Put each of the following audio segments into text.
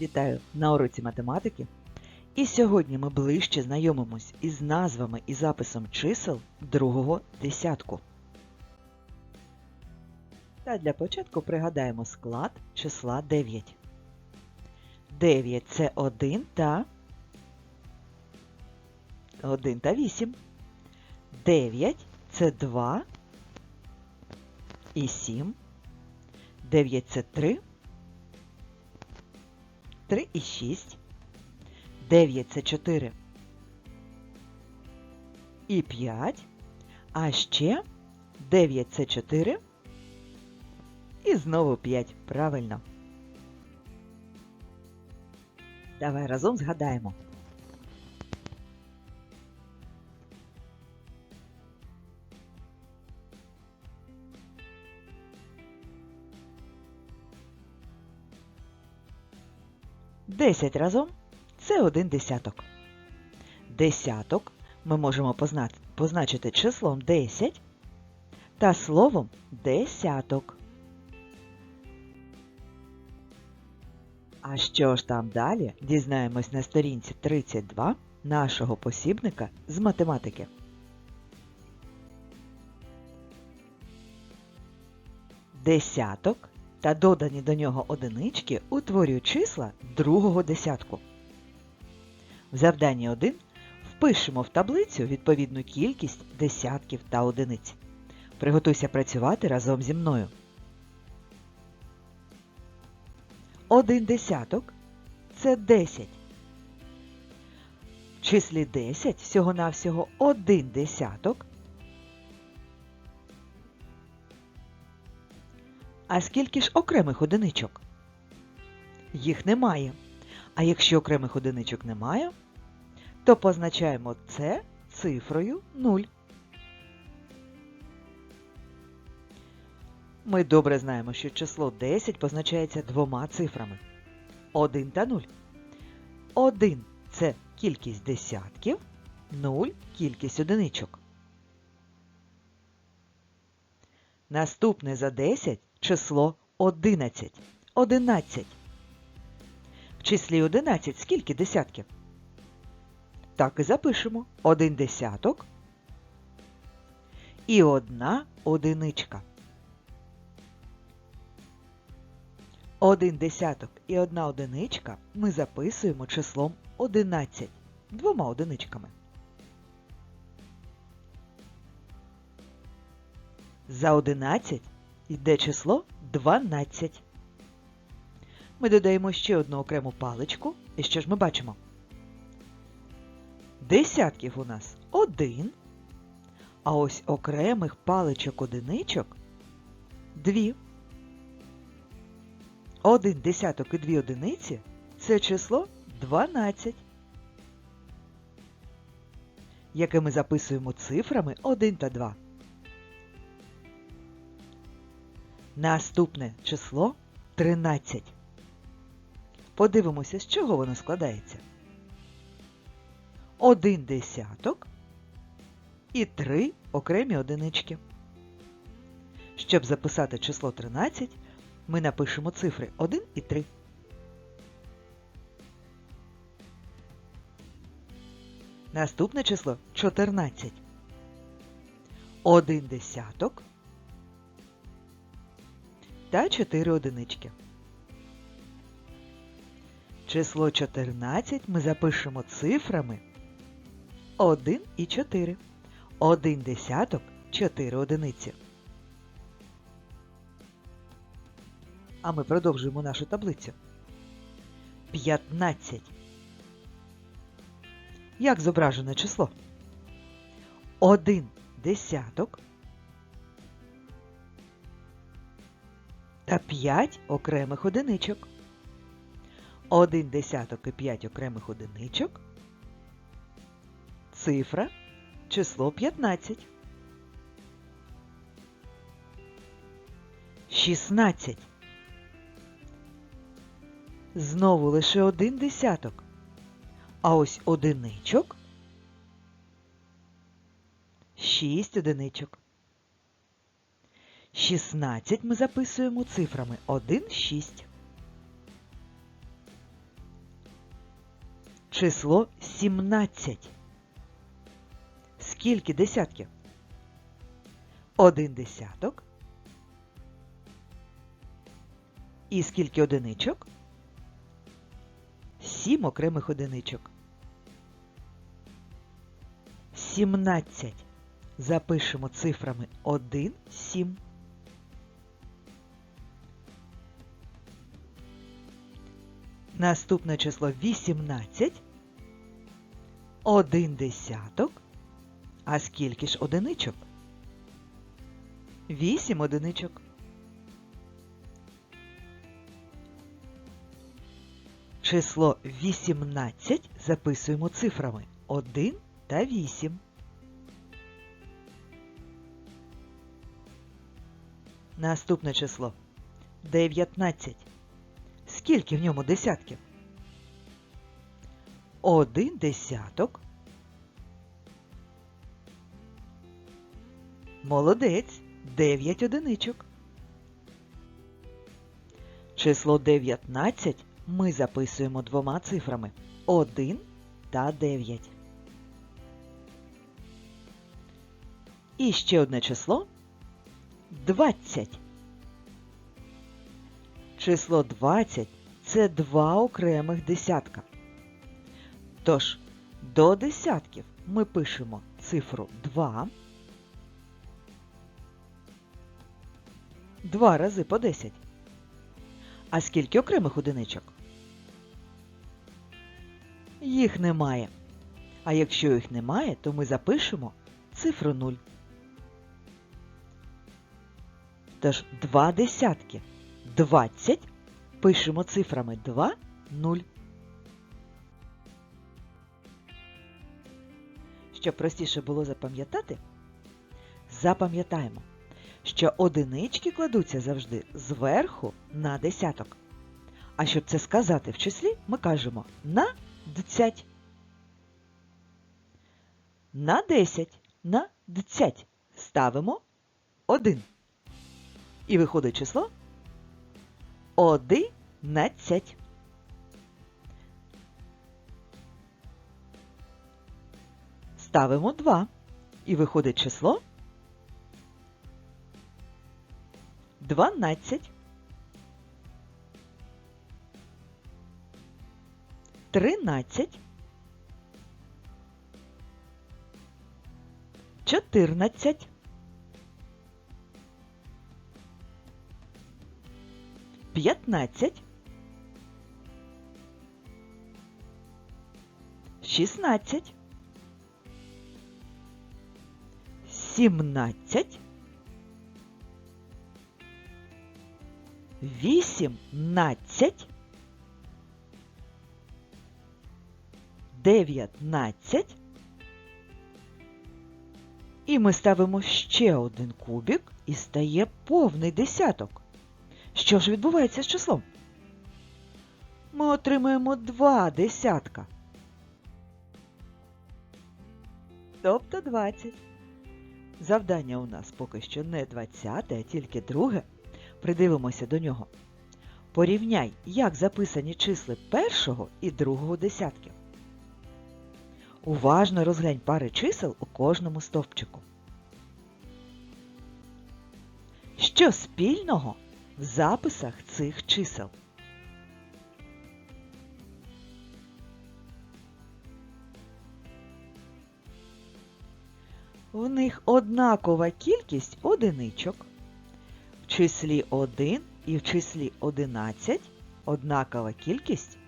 Вітаю на уроці математики. І сьогодні ми ближче знайомимось із назвами і записом чисел другого десятку. Та для початку пригадаємо склад числа 9. 9 це 1 та 1 та 8. 9 це 2 і 7. 9 це 3. 3 і 6. 9 це 4. І 5. А ще 9 це 4. І знову 5. Правильно. Давай разом згадаємо. Десять разом це один десяток. Десяток ми можемо позначити числом 10 та словом десяток. А що ж там далі, дізнаємось на сторінці 32 нашого посібника з математики. Десяток та додані до нього одинички утворюють числа другого десятку. В завданні 1 впишемо в таблицю відповідну кількість десятків та одиниць. Приготуйся працювати разом зі мною. Один десяток це 10. В числі 10 всього-навсього один десяток. А скільки ж окремих одиничок? Їх немає. А якщо окремих одиничок немає, то позначаємо це цифрою 0. Ми добре знаємо, що число 10 позначається двома цифрами 1 та 0. 1 це кількість десятків, 0 кількість одиничок. Наступне за 10 число 11. 11. В числі 11 скільки десятків? Так і запишемо. Один десяток і одна одиничка. Один десяток і одна одиничка ми записуємо числом 11 двома одиничками. За 11 йде число 12. Ми додаємо ще одну окрему паличку. І що ж ми бачимо? Десятків у нас один, а ось окремих паличок одиничок дві. Один десяток і дві одиниці це число 12, яке ми записуємо цифрами 1 та 2. Наступне число 13. Подивимося, з чого воно складається. Один десяток і три окремі одинички. Щоб записати число 13, ми напишемо цифри 1 і 3. Наступне число 14. Один десяток та 4 одинички. Число 14 ми запишемо цифрами 1 і 4. Один десяток 4 одиниці. А ми продовжуємо нашу таблицю. 15. Як зображене число? Один десяток та 5 окремих одиничок. Один десяток і 5 окремих одиничок. Цифра число 15. 16. Знову лише один десяток. А ось одиничок. Шість одиничок. 16 ми записуємо цифрами 1, 6. число 17. Скільки десятків? Один десяток. І скільки одиничок? Сім окремих одиничок. 17. Запишемо цифрами 1, 7. Наступне число 18. Один десяток. А скільки ж одиничок? 8 одиничок. Число 18 записуємо цифрами 1 та 8. Наступне число 19. Скільки в ньому десятків? Один десяток. Молодець. 9 одиничок. Число 19 ми записуємо двома цифрами 1 та 9. І ще одне число 20. Число 20 це два окремих десятка. Тож, до десятків ми пишемо цифру 2. 2 рази по 10. А скільки окремих одиничок? Їх немає. А якщо їх немає, то ми запишемо цифру 0. Тож два десятки. 20 пишемо цифрами 2, 0. Щоб простіше було запам'ятати, запам'ятаємо, що одинички кладуться завжди зверху на десяток. А щоб це сказати в числі, ми кажемо на дцять. На 10, на дцять ставимо 1. І виходить число одинадцять. Ставимо 2. І виходить число 12. 13. 14. 15. 16. 17. 18. 19. І ми ставимо ще один кубик і стає повний десяток. Що ж відбувається з числом? Ми отримуємо два десятка. Тобто 20. Завдання у нас поки що не 20, а тільки друге. Придивимося до нього. Порівняй, як записані числи першого і другого десятків. Уважно розглянь пари чисел у кожному стовпчику. Що спільного в записах цих чисел? В них однакова кількість одиничок. В числі 1 і в числі 11 однакова кількість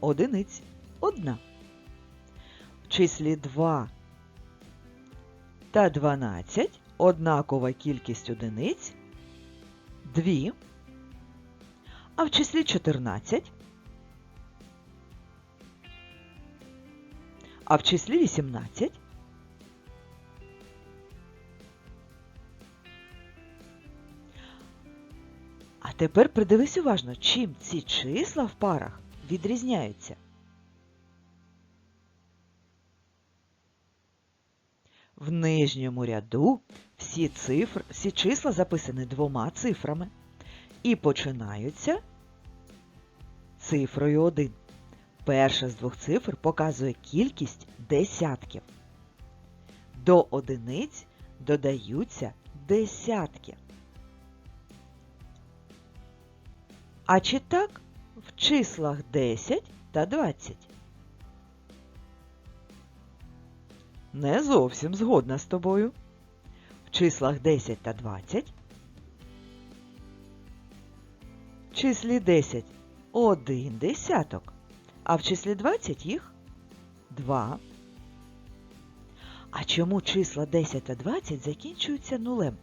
одиниць одна. В числі 2 та 12 однакова кількість одиниць 2. А в числі 14 а в числі 18 А тепер придивись уважно, чим ці числа в парах відрізняються. В нижньому ряду всі цифри, всі числа записані двома цифрами і починаються цифрою 1. Перша з двох цифр показує кількість десятків. До одиниць додаються десятки. А чи так в числах 10 та 20? Не зовсім згодна з тобою. В числах 10 та 20 в числі 10 один десяток, а в числі 20 їх 2. А чому числа 10 та 20 закінчуються нулем?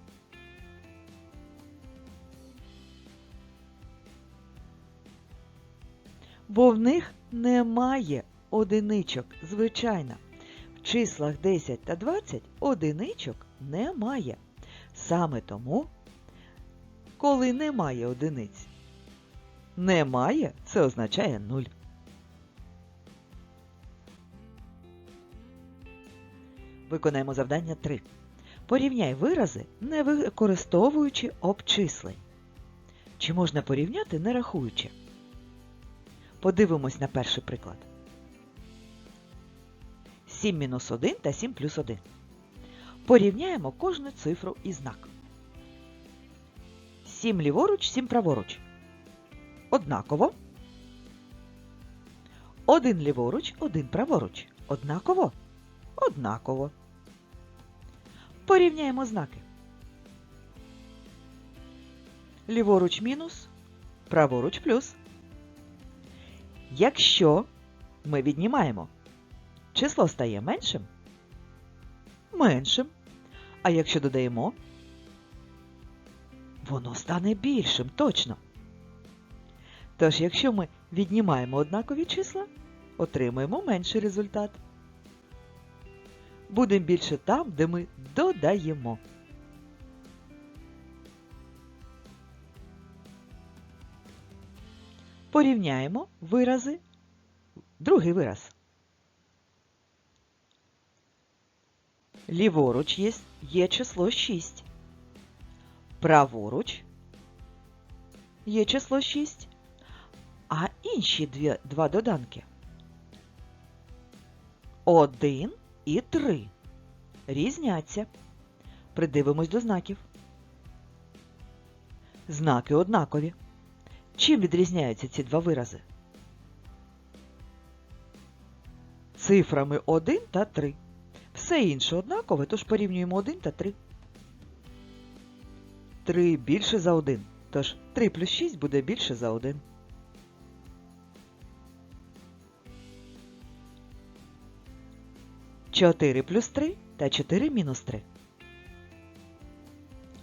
Бо в них немає одиничок, звичайно. В числах 10 та 20 одиничок немає. Саме тому, коли немає одиниць, немає це означає 0. Виконаємо завдання 3. Порівняй вирази, не використовуючи обчислень. Чи можна порівняти, не рахуючи? Подивимось на перший приклад. 7 мінус 1 та 7 плюс 1. Порівняємо кожну цифру і знак. 7 ліворуч, 7 праворуч. Однаково. 1 ліворуч, 1 праворуч. Однаково. Однаково. Порівняємо знаки. Ліворуч мінус, праворуч плюс. Якщо ми віднімаємо, число стає меншим? Меншим. А якщо додаємо, воно стане більшим, точно. Тож, якщо ми віднімаємо однакові числа, отримаємо менший результат. Будемо більше там, де ми додаємо. Порівняємо вирази. Другий вираз. Ліворуч є, є число 6. Праворуч є число 6. А інші дві, два доданки. 1 і 3 різняться. Придивимось до знаків. Знаки однакові. Чим відрізняються ці два вирази? Цифрами 1 та 3. Все інше однакове, тож порівнюємо 1 та 3. 3 більше за 1. Тож 3 плюс 6 буде більше за 1. Чотири плюс 3 та 4 мінус 3.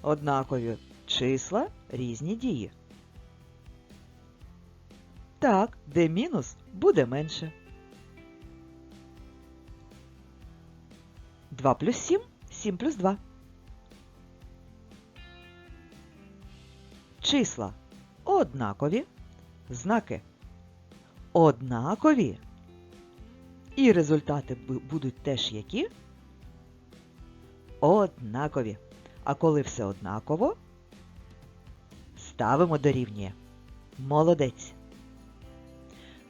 Однакові числа різні дії. Так, де мінус буде менше. 2 плюс 7 7 плюс 2. Числа однакові, знаки однакові. І результати будуть теж які? Однакові. А коли все однаково, ставимо дорівнює. Молодець.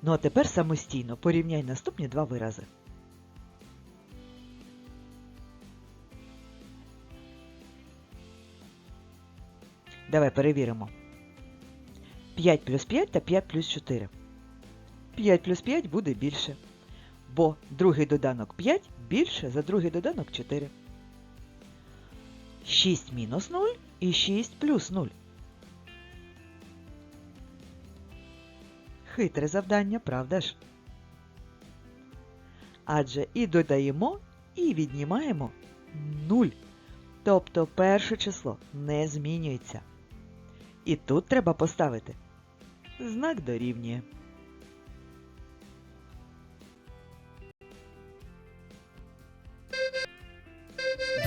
Ну а тепер самостійно порівняй наступні два вирази. Давай перевіримо. 5 плюс 5 та 5 плюс 4. 5 плюс 5 буде більше. Бо другий доданок 5 більше за другий доданок 4. 6 мінус 0 і 6 плюс 0. Хитре завдання, правда ж? Адже і додаємо, і віднімаємо 0. Тобто перше число не змінюється. І тут треба поставити знак дорівнює.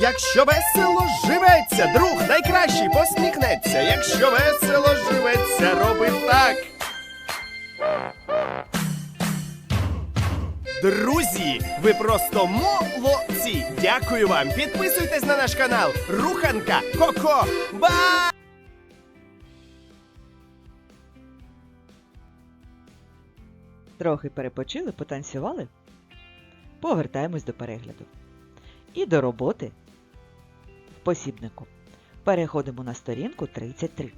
Якщо весело живеться, друг найкращий посміхнеться. Якщо весело живеться, роби так. Друзі, ви просто молодці! Дякую вам! Підписуйтесь на наш канал Руханка Коко. Ба! Трохи перепочили, потанцювали. Повертаємось до перегляду. І до роботи посібнику. Переходимо на сторінку 33.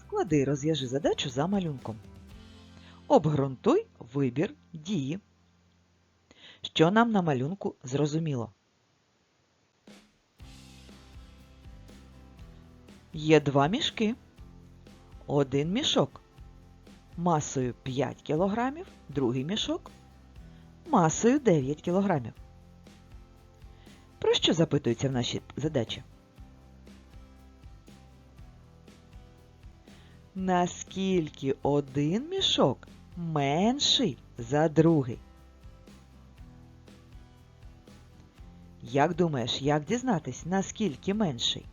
Склади і розв'яжи задачу за малюнком. Обґрунтуй вибір дії. Що нам на малюнку зрозуміло? Є два мішки. Один мішок масою 5 кг, другий мішок масою 9 кг. Про що запитується в нашій задачі? Наскільки один мішок менший за другий? Як думаєш, як дізнатись, наскільки менший?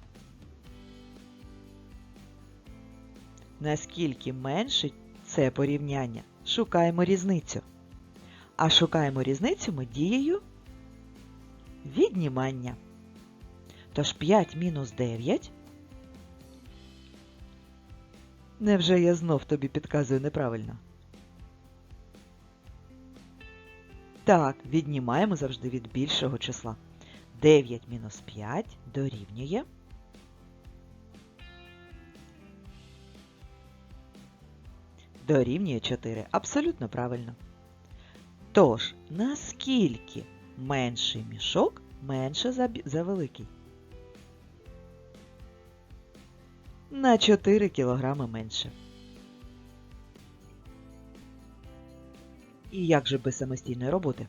Наскільки менший це порівняння? Шукаємо різницю. А шукаємо різницю ми дією віднімання. Тож 5 мінус 9. Невже я знов тобі підказую неправильно? Так, віднімаємо завжди від більшого числа. 9 мінус 5 дорівнює. Дорівнює 4. Абсолютно правильно. Тож, наскільки менший мішок менше за, за великий? На 4 кілограми менше. І як же без самостійної роботи?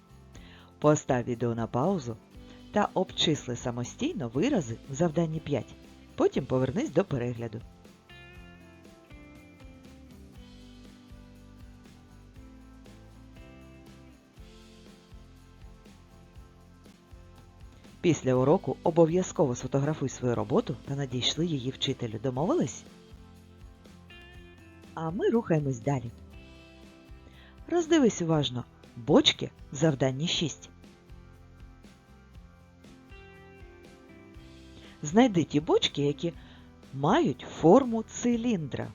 Постав відео на паузу та обчисли самостійно вирази в завданні 5. Потім повернись до перегляду. Після уроку обов'язково сфотографуй свою роботу та надійшли її вчителю. Домовились? А ми рухаємось далі. Роздивись уважно бочки в завданні 6. Знайди ті бочки, які мають форму циліндра.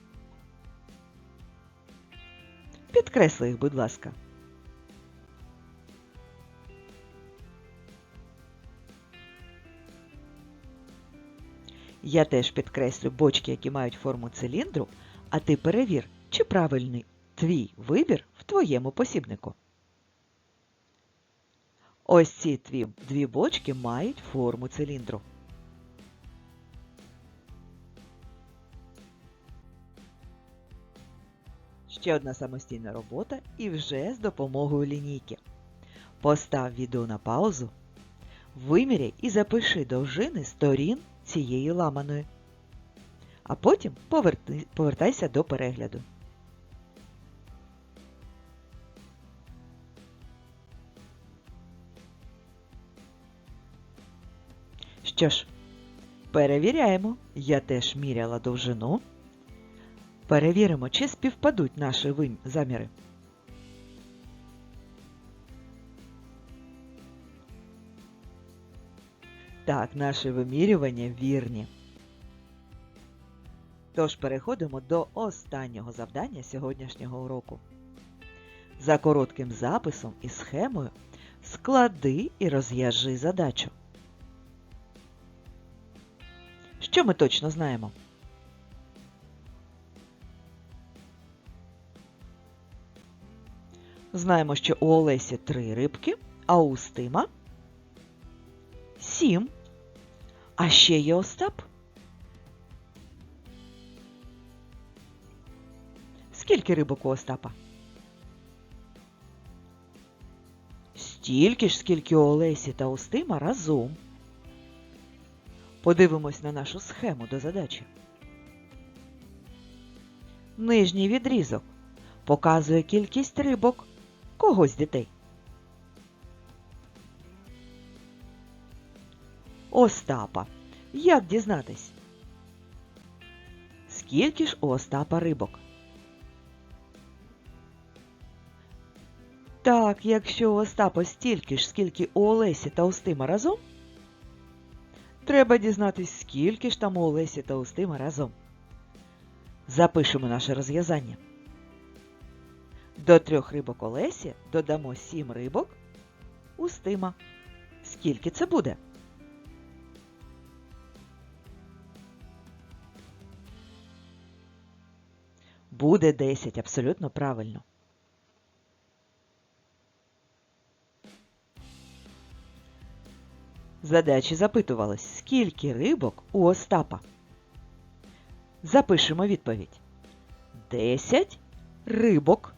Підкресли їх, будь ласка. Я теж підкреслю бочки, які мають форму циліндру, а ти перевір, чи правильний твій вибір в твоєму посібнику. Ось ці тві дві бочки мають форму циліндру. Ще одна самостійна робота і вже з допомогою лінійки. Постав відео на паузу, виміряй і запиши довжини сторін цієї ламаної. А потім повертайся до перегляду. Що ж, перевіряємо. Я теж міряла довжину. Перевіримо, чи співпадуть наші заміри. Так, наші вимірювання вірні. Тож переходимо до останнього завдання сьогоднішнього уроку. За коротким записом і схемою склади і розв'яжи задачу. Що ми точно знаємо? Знаємо, що у Олесі три рибки, а у Устима сім. А ще є Остап. Скільки рибок у Остапа? Стільки ж, скільки у Олесі та Устима разом. Подивимось на нашу схему до задачі. Нижній відрізок показує кількість рибок когось дітей. Остапа. Як дізнатись? Скільки ж у Остапа рибок? Так, якщо у Остапа стільки ж, скільки у Олесі та Устима разом, треба дізнатись, скільки ж там у Олесі та Устима разом. Запишемо наше розв'язання. До трьох рибок Олесі додамо сім рибок Устима. Скільки це буде? Буде 10, абсолютно правильно. Задачі запитувалось, скільки рибок у Остапа? Запишемо відповідь. 10 рибок.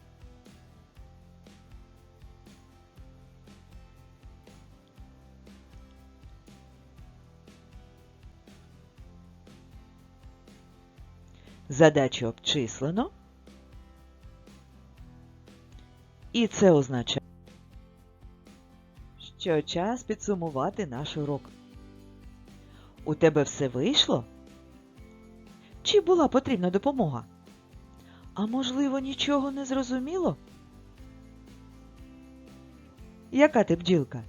Задачу обчислено. І це означає, що час підсумувати наш урок. У тебе все вийшло? Чи була потрібна допомога? А можливо, нічого не зрозуміло? Яка ти бджілка?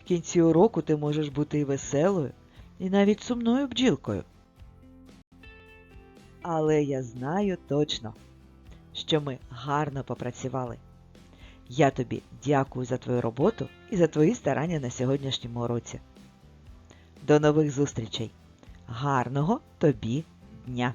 В кінці уроку ти можеш бути веселою, і навіть сумною бджілкою. Але я знаю точно, що ми гарно попрацювали. Я тобі дякую за твою роботу і за твої старання на сьогоднішньому уроці. До нових зустрічей! Гарного тобі дня!